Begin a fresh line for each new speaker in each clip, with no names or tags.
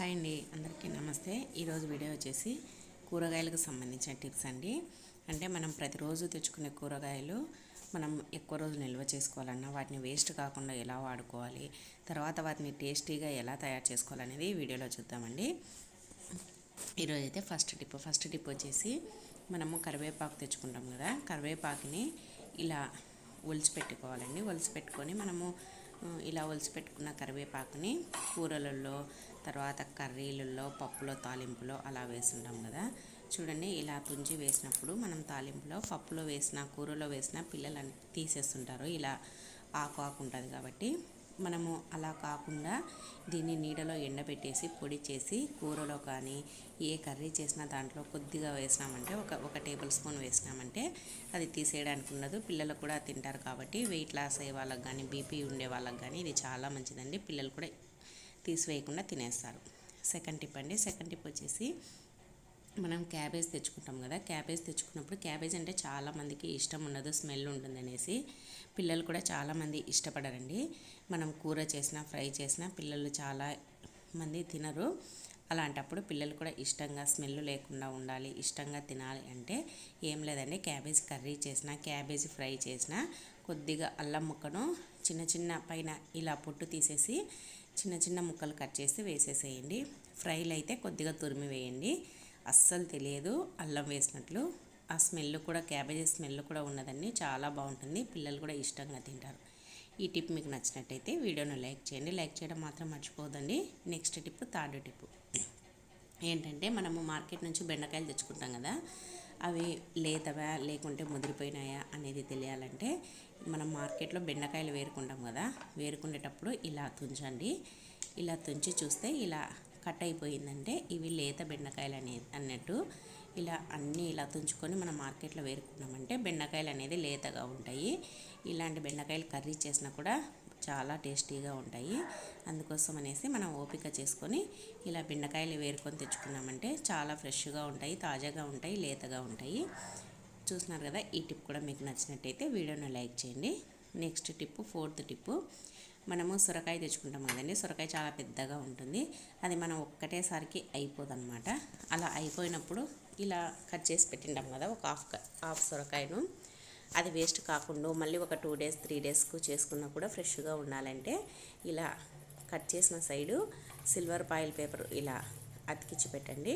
Hi అండి అందరికీ నమస్తే. ఈరోజు వీడియో వచ్చేసి కూరగాయలకు సంబంధించిన టిప్స్ అండి. అంటే మనం ప్రతిరోజు తెచ్చుకునే కూరగాయలు మనం ఎక్కువ రోజులు నిల్వ చేసుకోవాలన్నా వాటిని వేస్ట్ కాకుండా ఎలా వాడుకోవాలి తర్వాత వాటిని టేస్టీగా ఎలా తయారు చేసుకోవాలనేది వీడియోలో చూద్దామండి. ఈరోజు అయితే ఫస్ట్ టిప్. ఫస్ట్ టిప్ వచ్చేసి మనము కరివేపాకు తెచ్చుకుంటాం కదా కరివేపాకుని ఇలా ఒలిచి పెట్టుకోవాలండి. ఒలిచి పెట్టుకొని మనము ఇలా ఒలిచి పెట్టుకున్న కరివేపాకుని కూరలలో తర్వాత కర్రీలలో పప్పులో తాలింపులో అలా వేసుంటాం కదా. చూడండి ఇలా తుంచి వేసినప్పుడు మనం తాలింపులో పప్పులో వేసిన కూరలో వేసిన పిల్లలు తీసేస్తుంటారు. ఇలా ఆకు ఆకు ఉంటుంది కాబట్టి మనము అలా కాకుండా దీన్ని నీడలో ఎండబెట్టేసి పొడి చేసి కూరలో కానీ ఏ కర్రీ చేసినా దాంట్లో కొద్దిగా వేసినామంటే ఒక ఒక టేబుల్ స్పూన్ వేసినామంటే అది తీసేయడానికి ఉండదు. పిల్లలు కూడా తింటారు కాబట్టి వెయిట్ లాస్ అయ్యే వాళ్ళకి కానీ బీపీ ఉండే వాళ్ళకి కానీ ఇది చాలా మంచిదండి. పిల్లలు కూడా తీసివేయకుండా తినేస్తారు. సెకండ్ టిప్ అండి. సెకండ్ టిప్ వచ్చేసి మనం క్యాబేజ్ తెచ్చుకుంటాం కదా. క్యాబేజ్ తెచ్చుకున్నప్పుడు క్యాబేజ్ అంటే చాలామందికి ఇష్టం ఉండదు స్మెల్ ఉంటుంది అనేసి పిల్లలు కూడా చాలామంది ఇష్టపడరండి. మనం కూర చేసినా ఫ్రై చేసినా పిల్లలు చాలా మంది తినరు. అలాంటప్పుడు పిల్లలు కూడా ఇష్టంగా స్మెల్ లేకుండా ఉండాలి ఇష్టంగా తినాలి అంటే ఏం లేదండి. క్యాబేజ్ కర్రీ చేసినా క్యాబేజ్ ఫ్రై చేసినా కొద్దిగా అల్లం ముక్కను చిన్న చిన్న పైన ఇలా పొట్టు తీసేసి చిన్న చిన్న ముక్కలు కట్ చేసి వేసేసేయండి. ఫ్రైలు అయితే కొద్దిగా తురిమి వేయండి. అస్సలు తెలియదు అల్లం వేసినట్లు. ఆ స్మెల్ కూడా క్యాబేజీ స్మెల్ కూడా ఉన్నదండి. చాలా బాగుంటుంది. పిల్లలు కూడా ఇష్టంగా తింటారు. ఈ టిప్ మీకు నచ్చినట్టయితే వీడియోను లైక్ చేయండి. లైక్ చేయడం మాత్రం మర్చిపోదండి నెక్స్ట్ టిప్ థర్డ్ టిప్. ఏంటంటే మనము మార్కెట్ నుంచి బెండకాయలు తెచ్చుకుంటాం కదా అవి లేతవా లేకుంటే ముదిరిపోయినాయా అనేది తెలియాలంటే మనం మార్కెట్లో బెండకాయలు వేరుకుంటాం కదా వేరుకునేటప్పుడు ఇలా తుంచండి. ఇలా తుంచి చూస్తే ఇలా కట్ అయిపోయిందంటే ఇవి లేత బెండకాయలు అనే అన్నట్టు ఇలా అన్నీ ఇలా తుంచుకొని మనం మార్కెట్లో వేరుకున్నామంటే బెండకాయలు అనేది లేతగా ఉంటాయి. ఇలాంటి బెండకాయలు కర్రీ చేసినా కూడా చాలా టేస్టీగా ఉంటాయి. అందుకోసం అనేసి మనం ఓపిక చేసుకొని ఇలా బెండకాయలు వేరుకొని తెచ్చుకున్నామంటే చాలా ఫ్రెష్గా ఉంటాయి తాజాగా ఉంటాయి లేతగా ఉంటాయి. చూస్తున్నారు కదా ఈ టిప్ కూడా మీకు నచ్చినట్టయితే వీడియోని లైక్ చేయండి. నెక్స్ట్ టిప్ ఫోర్త్ టిప్పు మనము సొరకాయ తెచ్చుకుంటాం కదండి సొరకాయ చాలా పెద్దగా ఉంటుంది. అది మనం ఒక్కటేసారికి అయిపోదన్నమాట. అలా అయిపోయినప్పుడు ఇలా కట్ చేసి పెట్టింటాం కదా ఒక హాఫ్ హాఫ్ సొరకాయను. అది వేస్ట్ కాకుండా మళ్ళీ ఒక టూ డేస్ త్రీ డేస్కు చేసుకున్నా కూడా ఫ్రెష్గా ఉండాలంటే ఇలా కట్ చేసిన సైడు సిల్వర్ పాయిల్ పేపర్ ఇలా అతికిచ్చి పెట్టండి.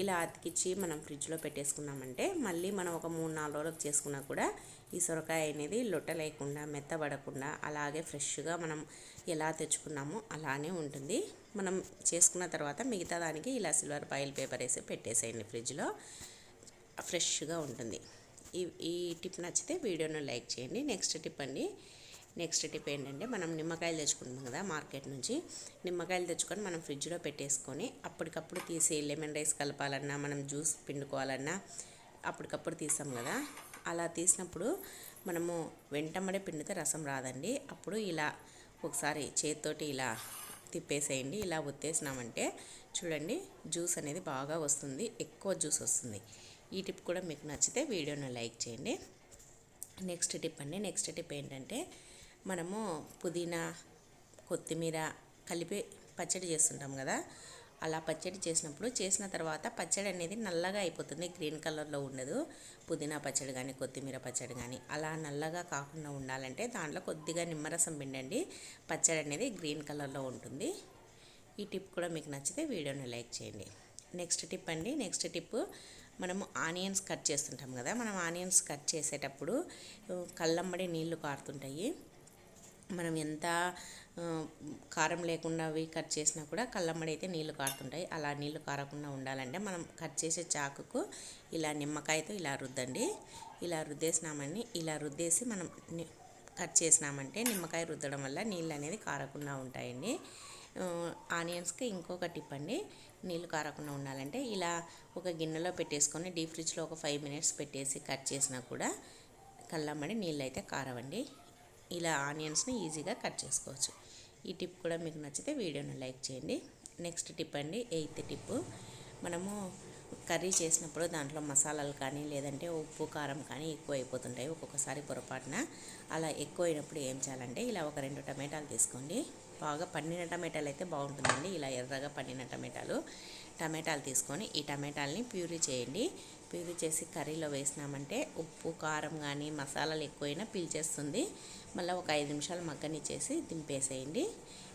ఇలా అతికిచ్చి మనం ఫ్రిడ్జ్లో పెట్టేసుకున్నామంటే మళ్ళీ మనం ఒక మూడు నాలుగు రోజులకు చేసుకున్నా కూడా ఈ సొరకాయ అనేది లొట్ట లేకుండా మెత్తబడకుండా అలాగే ఫ్రెష్గా మనం ఎలా తెచ్చుకున్నామో అలానే ఉంటుంది. మనం చేసుకున్న తర్వాత మిగతా దానికి ఇలా సిల్వర్ పాయిల్ పేపర్ వేసి పెట్టేసేయండి ఫ్రిడ్జ్లో. ఫ్రెష్గా ఉంటుంది. ఈ ఈ టిప్ నచ్చితే వీడియోను లైక్ చేయండి. నెక్స్ట్ టిప్ అండి. నెక్స్ట్ టిప్ ఏంటంటే మనం నిమ్మకాయలు తెచ్చుకుంటాం కదా మార్కెట్ నుంచి. నిమ్మకాయలు తెచ్చుకొని మనం ఫ్రిడ్జ్లో పెట్టేసుకొని అప్పటికప్పుడు తీసి లెమన్ రైస్ కలపాలన్నా మనం జ్యూస్ పిండుకోవాలన్నా అప్పటికప్పుడు తీసాం కదా. అలా తీసినప్పుడు మనము వెంటబడే పిండితే రసం రాదండి. అప్పుడు ఇలా ఒకసారి చేతితోటి ఇలా తిప్పేసేయండి. ఇలా ఒత్తేసినామంటే చూడండి జ్యూస్ అనేది బాగా వస్తుంది. ఎక్కువ జ్యూస్ వస్తుంది. ఈ టిప్ కూడా మీకు నచ్చితే వీడియోను లైక్ చేయండి. నెక్స్ట్ టిప్ అండి. నెక్స్ట్ టిప్ ఏంటంటే మనము పుదీనా కొత్తిమీర కలిపి పచ్చడి చేస్తుంటాం కదా అలా పచ్చడి చేసినప్పుడు చేసిన తర్వాత పచ్చడి అనేది నల్లగా అయిపోతుంది గ్రీన్ కలర్లో ఉండదు. పుదీనా పచ్చడి కానీ కొత్తిమీర పచ్చడి కానీ అలా నల్లగా కాకుండా ఉండాలంటే దాంట్లో కొద్దిగా నిమ్మరసం పిండండి పచ్చడి అనేది గ్రీన్ కలర్లో ఉంటుంది. ఈ టిప్ కూడా మీకు నచ్చితే వీడియోని లైక్ చేయండి. నెక్స్ట్ టిప్ అండి. నెక్స్ట్ టిప్ మనము ఆనియన్స్ కట్ చేస్తుంటాం కదా మనం ఆనియన్స్ కట్ చేసేటప్పుడు కళ్ళంబడి నీళ్ళు కారుతుంటాయి. మనం ఎంత కారం లేకుండా అవి కట్ చేసినా కూడా కళ్ళమ్మడి అయితే నీళ్ళు కారుతుంటాయి. అలా నీళ్ళు కారకుండా ఉండాలంటే మనం కట్ చేసే చాకుకు ఇలా నిమ్మకాయతో ఇలా రుద్దండి. ఇలా రుద్దేసినామని ఇలా రుద్దేసి మనం కట్ చేసినామంటే నిమ్మకాయ రుద్దడం వల్ల నీళ్ళు అనేది కారకుండా ఉంటాయండి. ఆనియన్స్కి ఇంకొక టిప్ అండి. నీళ్ళు కారకుండా ఉండాలంటే ఇలా ఒక గిన్నెలో పెట్టేసుకొని డీప్ ఫ్రిడ్జ్లో ఒక ఫైవ్ మినిట్స్ పెట్టేసి కట్ చేసినా కూడా కళ్ళమ్మడి నీళ్ళు అయితే కారవండి. ఇలా ఆనియన్స్ని ఈజీగా కట్ చేసుకోవచ్చు. ఈ టిప్ కూడా మీకు నచ్చితే వీడియోని లైక్ చేయండి. నెక్స్ట్ టిప్ అండి ఎయిత్ టిప్. మనము కర్రీ చేసినప్పుడు దాంట్లో మసాలాలు కానీ లేదంటే ఉప్పు కారం కానీ ఎక్కువ అయిపోతుంటాయి ఒక్కొక్కసారి పొరపాటున. అలా ఎక్కువ అయినప్పుడు ఏం చేయాలంటే ఇలా ఒక రెండు టమాటాలు తీసుకోండి. బాగా పండిన టమాటాలు అయితే బాగుంటుందండి. ఇలా ఎర్రగా పండిన టమాటాలు. టమాటాలు తీసుకొని ఈ టమాటాలని ప్యూరీ చేయండి. ప్యూరీ చేసి కర్రీలో వేసినామంటే ఉప్పు కారం కానీ మసాలాలు ఎక్కువైనా పీల్చేస్తుంది. మళ్ళీ ఒక ఐదు నిమిషాలు మగ్గనిచ్చేసి దింపేసేయండి.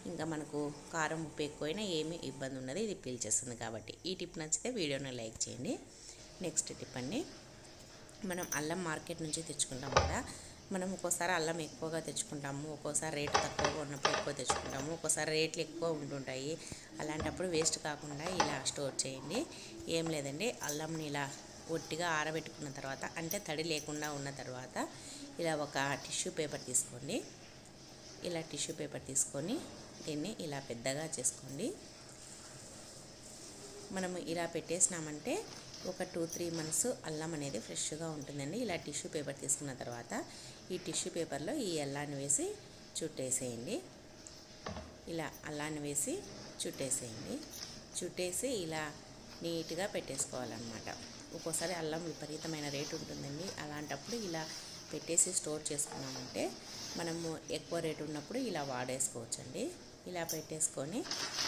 ఇంకా మనకు కారం ఉప్పు ఎక్కువైనా ఏమీ ఇబ్బంది ఉన్నది ఇది పీల్చేస్తుంది కాబట్టి. ఈ టిప్ నచ్చితే వీడియోని లైక్ చేయండి. నెక్స్ట్ టిప్ అండి. మనం అల్లం మార్కెట్ నుంచి తెచ్చుకుంటాం కదా మనం ఒక్కోసారి అల్లం ఎక్కువగా తెచ్చుకుంటాము ఒక్కోసారి రేటు తక్కువగా ఉన్నప్పుడు ఎక్కువ తెచ్చుకుంటాము ఒక్కోసారి రేట్లు ఎక్కువ ఉంటుంటాయి అలాంటప్పుడు వేస్ట్ కాకుండా ఇలా స్టోర్ చేయండి. ఏం లేదండి అల్లంని ఇలా ఒట్టిగా ఆరబెట్టుకున్న తర్వాత అంటే తడి లేకుండా ఉన్న తర్వాత ఇలా ఒక టిష్యూ పేపర్ తీసుకోండి. ఇలా టిష్యూ పేపర్ తీసుకొని దీన్ని ఇలా పెద్దగా చేసుకోండి. మనము ఇలా పెట్టేసినామంటే ఒక టూ త్రీ మంత్స్ అల్లం అనేది ఫ్రెష్గా ఉంటుందండి. ఇలా టిష్యూ పేపర్ తీసుకున్న తర్వాత ఈ టిష్యూ పేపర్లో ఈ అల్లాన్ని వేసి చుట్టేసేయండి. ఇలా అల్లాన్ని వేసి చుట్టేసేయండి. చుట్టేసి ఇలా నీట్గా పెట్టేసుకోవాలన్నమాట. ఒక్కోసారి అల్లం విపరీతమైన రేటు ఉంటుందండి. అలాంటప్పుడు ఇలా పెట్టేసి స్టోర్ చేసుకున్నామంటే మనము ఎక్కువ రేటు ఉన్నప్పుడు ఇలా వాడేసుకోవచ్చండి. ఇలా పెట్టేసుకొని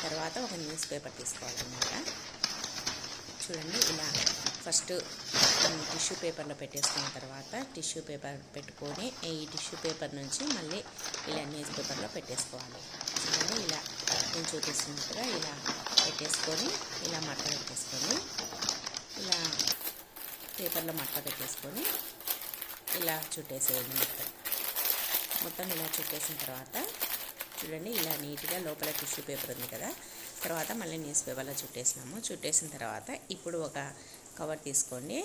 తర్వాత ఒక న్యూస్ పేపర్ తీసుకోవాలన్నమాట. చూడండి ఇలా ఫస్ట్ టిష్యూ పేపర్లో పెట్టేసుకున్న తర్వాత టిష్యూ పేపర్ పెట్టుకొని ఈ టిష్యూ పేపర్ నుంచి మళ్ళీ ఇలా న్యూస్ పేపర్లో పెట్టేసుకోవాలి. చూడండి ఇలా నేను చూపిస్తున్నట్టుగా ఇలా పెట్టేసుకొని ఇలా మట్ట పెట్టేసుకొని ఇలా పేపర్లో మట్ట పెట్టేసుకొని ఇలా చుట్టేసేయండి మొత్తం మొత్తం ఇలా చుట్టేసిన తర్వాత చూడండి ఇలా నీట్గా లోపల టిష్యూ పేపర్ ఉంది కదా. తర్వాత మళ్ళీ న్యూస్ పేపర్లో చుట్టేసినాము. చుట్టేసిన తర్వాత ఇప్పుడు ఒక కవర్ తీసుకోండి.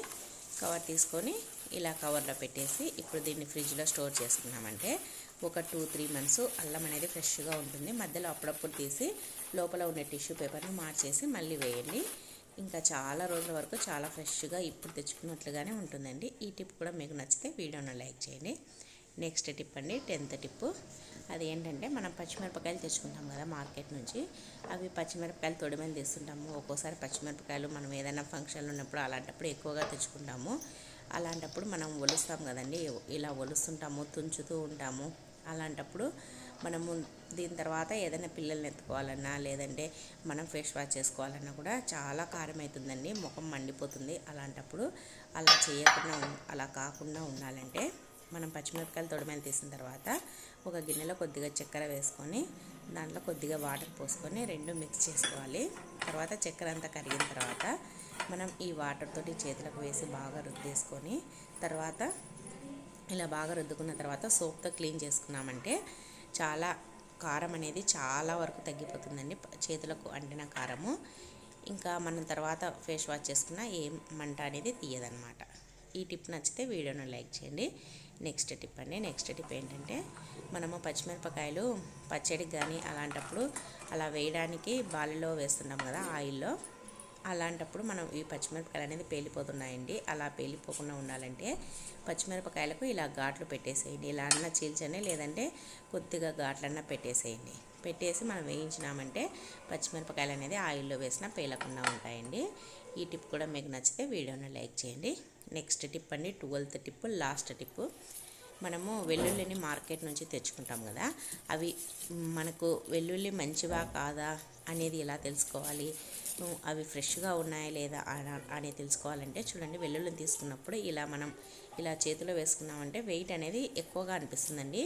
కవర్ తీసుకొని ఇలా కవర్లో పెట్టేసి ఇప్పుడు దీన్ని ఫ్రిడ్జ్లో స్టోర్ చేసుకున్నామంటే ఒక టూ త్రీ మంత్స్ అల్లం అనేది ఫ్రెష్గా ఉంటుంది. మధ్యలో అప్పుడప్పుడు తీసి లోపల ఉన్న టిష్యూ పేపర్ని మార్చేసి మళ్ళీ వేయండి. ఇంకా చాలా రోజుల వరకు చాలా ఫ్రెష్గా ఇప్పుడు తెచ్చుకున్నట్లుగానే ఉంటుందండి. ఈ టిప్ కూడా మీకు నచ్చితే వీడియోను లైక్ చేయండి. నెక్స్ట్ టిప్ అండి టెన్త్ టిప్పు అది ఏంటంటే మనం పచ్చిమిరపకాయలు తెచ్చుకుంటాం కదా మార్కెట్ నుంచి. అవి పచ్చిమిరపకాయలు తొడిమని తీస్తుంటాము. ఒక్కోసారి పచ్చిమిరపకాయలు మనం ఏదైనా ఫంక్షన్లు ఉన్నప్పుడు అలాంటప్పుడు ఎక్కువగా తెచ్చుకుంటాము. అలాంటప్పుడు మనం ఒలుస్తాం కదండి. ఇలా ఒలుస్తుంటాము తుంచుతూ ఉంటాము. అలాంటప్పుడు మనము దీని తర్వాత ఏదైనా పిల్లల్ని ఎత్తుకోవాలన్నా లేదంటే మనం ఫేస్ వాష్ చేసుకోవాలన్నా కూడా చాలా కారం అవుతుందండి ముఖం మండిపోతుంది. అలాంటప్పుడు అలా చేయకుండా అలా కాకుండా ఉండాలంటే మనం పచ్చిమిరపకాయలు తొడమేలు తీసిన తర్వాత ఒక గిన్నెలో కొద్దిగా చక్కెర వేసుకొని దాంట్లో కొద్దిగా వాటర్ పోసుకొని రెండు మిక్స్ చేసుకోవాలి. తర్వాత చక్కెర అంతా కరిగిన తర్వాత మనం ఈ వాటర్ తోటి చేతులకు వేసి బాగా రుద్దేసుకొని తర్వాత ఇలా బాగా రుద్దుకున్న తర్వాత సోప్తో క్లీన్ చేసుకున్నామంటే చాలా కారం అనేది చాలా వరకు తగ్గిపోతుందండి. చేతులకు అంటిన కారము. ఇంకా మనం తర్వాత ఫేస్ వాష్ చేసుకున్న ఏం మంట అనేది తీయదనమాట ఈ టిప్ నచ్చితే వీడియోను లైక్ చేయండి. నెక్స్ట్ టిప్ అండి. నెక్స్ట్ టిప్ ఏంటంటే మనము పచ్చిమిరపకాయలు పచ్చడికి కానీ అలాంటప్పుడు అలా వేయడానికి బాలిలో వేస్తున్నాం కదా ఆయిల్లో. అలాంటప్పుడు మనం ఈ పచ్చిమిరపకాయలు అనేది పేలిపోతున్నాయండి. అలా పేలిపోకుండా ఉండాలంటే పచ్చిమిరపకాయలకు ఇలా ఘాట్లు పెట్టేసేయండి. ఇలా అన్న చీల్చండి లేదంటే కొద్దిగా ఘాట్లన్నా పెట్టేసేయండి. పెట్టేసి మనం వేయించినామంటే పచ్చిమిరపకాయలు అనేది ఆయిల్లో వేసినా పేలకుండా ఉంటాయండి. ఈ టిప్ కూడా మీకు నచ్చితే వీడియోని లైక్ చేయండి. నెక్స్ట్ టిప్ అండి ట్వెల్త్ టిప్ లాస్ట్ టిప్. మనము వెల్లుల్లిని మార్కెట్ నుంచి తెచ్చుకుంటాం కదా అవి మనకు వెల్లుల్లి మంచివా కాదా అనేది ఎలా తెలుసుకోవాలి? అవి ఫ్రెష్గా ఉన్నాయా లేదా అని తెలుసుకోవాలంటే చూడండి వెల్లుల్లిని తీసుకున్నప్పుడు ఇలా మనం ఇలా చేతిలో వేసుకున్నామంటే వెయిట్ అనేది ఎక్కువగా అనిపిస్తుందండి.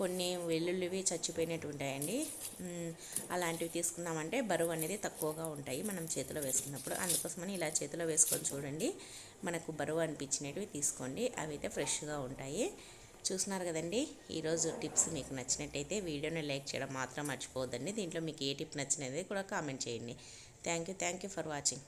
కొన్ని వెల్లుల్లివి చచ్చిపోయినట్టు ఉంటాయండి. అలాంటివి తీసుకున్నామంటే బరువు అనేది తక్కువగా ఉంటాయి మనం చేతిలో వేసుకున్నప్పుడు. అందుకోసమని ఇలా చేతిలో వేసుకొని చూడండి మనకు బరువు అనిపించినవి తీసుకోండి అవి అయితే ఫ్రెష్గా ఉంటాయి. చూస్తున్నారు కదండి. ఈరోజు టిప్స్ మీకు నచ్చినట్టయితే వీడియోని లైక్ చేయడం మాత్రం మర్చిపోవద్దండి. దీంట్లో మీకు ఏ టిప్ నచ్చినది కూడా కామెంట్ చేయండి. Thank you thank you for watching.